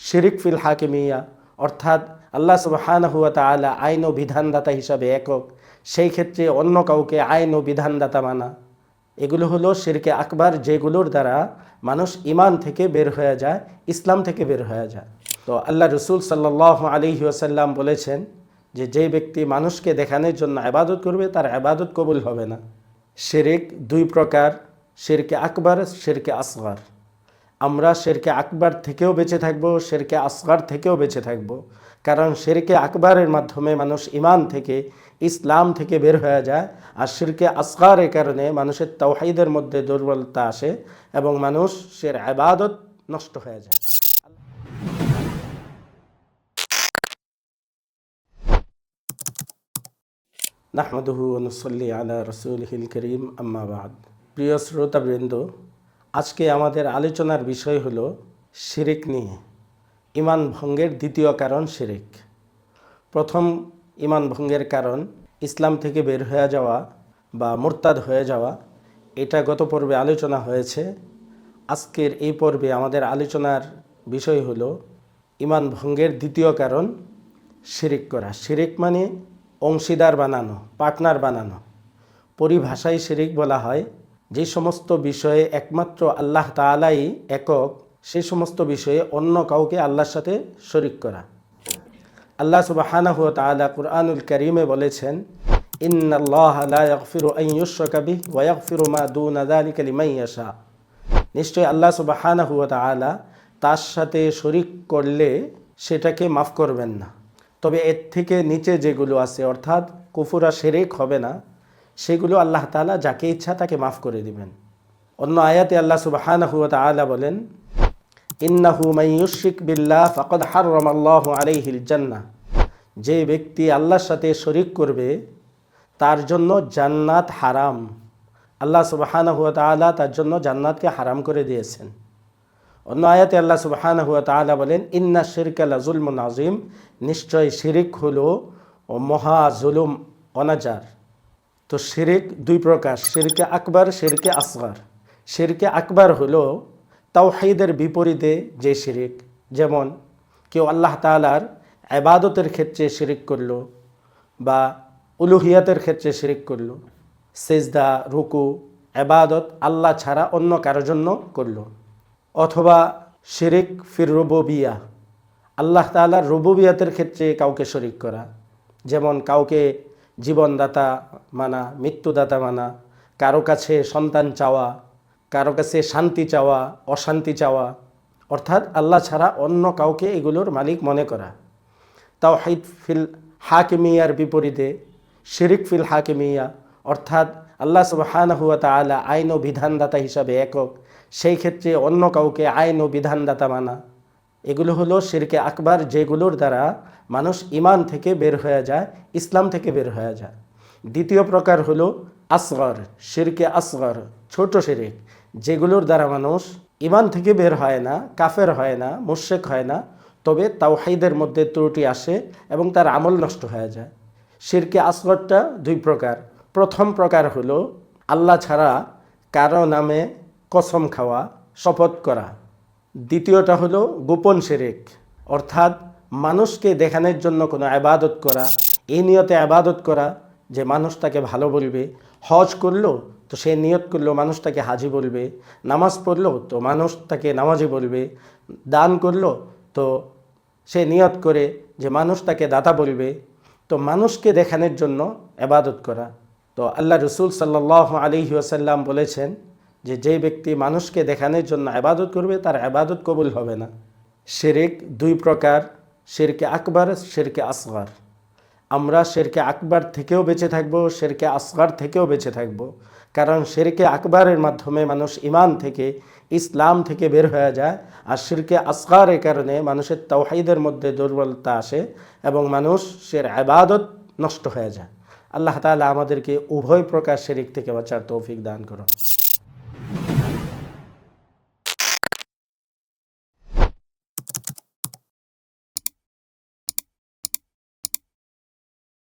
শিরিক ফিল হাকিমিয়া, অর্থাৎ আল্লাহ সুবাহান হুয়া তালা আইন ও বিধানদাতা হিসাবে একক, সেই ক্ষেত্রে অন্য কাউকে আইন ও বিধানদাতা মানা। এগুলো হলো শিরকে আকবার, যেগুলোর দ্বারা মানুষ ইমান থেকে বের হয়ে যায়, ইসলাম থেকে বের হয়ে যায়। তো আল্লাহ রসুল সাল্লাহ আলিহি আসাল্লাম বলেছেন যে যেই ব্যক্তি মানুষকে দেখানোর জন্য আবাদত করবে, তার আবাদত কবুল হবে না। শিরিক দুই প্রকার, শিরকে আকবর, শিরকে আসগর। আমরা শেরকে আকবার থেকেও বেঁচে থাকব, শেরকে আসগর থেকেও বেঁচে থাকব। কারণ শেরকে আকবরের মাধ্যমে মানুষ ইমান থেকে, ইসলাম থেকে বের হয়ে যায় আর শিরকে আসগারের কারণে মানুষের তৌহাইদের মধ্যে দুর্বলতা আসে এবং মানুষ সের আবাদত নষ্ট হয়ে যায়। অনুসল্লি করিম আম্মাবাদ প্রিয় শ্রোতাবৃন্দ আজকে আমাদের আলোচনার বিষয় হলো শিরিক নিয়ে। ইমান ভঙ্গের দ্বিতীয় কারণ শিরিক। প্রথম ইমান ভঙ্গের কারণ ইসলাম থেকে বের হয়ে যাওয়া বা মোরতাদ হয়ে যাওয়া, এটা গত পর্বে আলোচনা হয়েছে। আজকের এই পর্বে আমাদের আলোচনার বিষয় হলো ইমান ভঙ্গের দ্বিতীয় কারণ শিরিক করা। শিরিক মানে অংশীদার বানানো, পার্টনার বানানো। পরিভাষায় শিরিক বলা হয় যে সমস্ত বিষয়ে একমাত্র আল্লাহ তালাই একক, সে সমস্ত বিষয়ে অন্য কাউকে আল্লাহর সাথে শরিক করা। আল্লাহ সুবাহানাহু তাআলা কুরআনুল কারীমে বলেছেন নিশ্চয়ই আল্লাহ সুবাহানাহু তাআলা তার সাথে শরিক করলে সেটাকে মাফ করবেন না। তবে এর থেকে নিচে যেগুলো আছে, অর্থাৎ কুফুরা শিরিক হবে না সেগুলো আল্লাহ তাআলা যাকে ইচ্ছা তাকে মাফ করে দিবেন। অন্য আয়াতে আল্লাহ সুবাহানাহু তাআলা বলেন, ইন্নাহু মাইয়ুশিক বিল্লাহ ফাকদ হাররাম আল্লাহ আলাইহিল জান্নাহ। যে ব্যক্তি আল্লাহর সাথে শরিক করবে, তার জন্য জান্নাত হারাম। আল্লাহ সুবাহানাহু তাআলা তার জন্য জান্নাতকে হারাম করে দিয়েছেন। অন্য আয়াতে আল্লাহ সুবাহানাহু তাআলা বলেন, ইন্না শিরকা লাজুলমুন নাজিম নিশ্চয় শিরিক হলো ও মহা জুলুম, অনাচার। তো শিরিক দুই প্রকার, শিরকে আকবর, শিরকে আসগর। শিরকে আকবর হলো তাওহাইদের বিপরীতে যে শিরিক, যেমন কেউ আল্লাহ তালার আবাদতের ক্ষেত্রে শিরিক করল বা উলুহিয়াতের ক্ষেত্রে শিরিক করল, সেজদা, রুকু আবাদত আল্লাহ ছাড়া অন্য কারোর জন্য করল। অথবা শিরিক ফির রুববিয়া, আল্লাহ তালার রুবুবিয়াতের ক্ষেত্রে কাউকে শরিক করা, যেমন কাউকে জীবনদাতা মানা, মৃত্যুদাতা মানা, কারও কাছে সন্তান চাওয়া, কারও কাছে শান্তি চাওয়া, অশান্তি চাওয়া, অর্থাৎ আল্লাহ ছাড়া অন্য কাউকে এগুলোর মালিক মনে করা। তাও হাইদ ফিল হাকিমিয়ার বিপরীতে, শিরিক ফিল হাকিমিয়া, অর্থাৎ আল্লাহ সুবাহান হুয়া তালা আইন ও বিধানদাতা হিসাবে একক, সেই ক্ষেত্রে অন্য কাউকে আইন ও বিধানদাতা মানা। এগুলো হলো শিরকে আকবার, যেগুলোর দ্বারা মানুষ ইমান থেকে বের হয়ে যায়, ইসলাম থেকে বের হয়ে যায়। দ্বিতীয় প্রকার হল আসগর, শিরকে আসগর, ছোট শিরিক, যেগুলোর দ্বারা মানুষ ইমান থেকে বের হয় না, কাফের হয় না মুশেক হয় না, তবে তাওহাইদের মধ্যে ত্রুটি আসে এবং তার আমল নষ্ট হয়ে যায়। শিরকে আসগরটা দুই প্রকার। প্রথম প্রকার হলো আল্লাহ ছাড়া কারও নামে কসম খাওয়া, শপথ করা। দ্বিতীয়টা হলো গোপন শিরিক, অর্থাৎ মানুষকে দেখানোর জন্য কোনো আবাদত করা, এই নিয়তে আবাদত করা যে মানুষ তাকে ভালো বলবে, হজ করল তো সে নিয়ত করল, মানুষ তাকে হাজি বলবে, নামাজ পড়ল তো মানুষ তাকে নামাজি বলবে, দান করল তো সে নিয়ত করে যে মানুষ তাকে দাতা বলবে। তো মানুষকে দেখানোর জন্য এবাদত করা। তো আল্লাহ রসুল সাল্লাহ আলিহি আসাল্লাম বলেছেন যে যেই ব্যক্তি মানুষকে দেখানোর জন্য আবাদত করবে, তার আবাদত কবুল হবে না। শিরিক দুই প্রকার, শিরকে আকবর, শেরকে আসগর। আমরা শেরকে আকবার থেকেও বেঁচে থাকব, শেরকে আসগর থেকেও বেঁচে থাকব। কারণ শেরকে আকবরের মাধ্যমে মানুষ ইমান থেকে, ইসলাম থেকে বের হয়ে যায় আর শিরকে আসগারের কারণে মানুষের তৌহাইদের মধ্যে দুর্বলতা আসে এবং মানুষ সের আবাদত নষ্ট হয়ে যায়। আল্লাহ তালা আমাদেরকে উভয় প্রকার শেরিক থেকে বাঁচার তৌফিক দান করো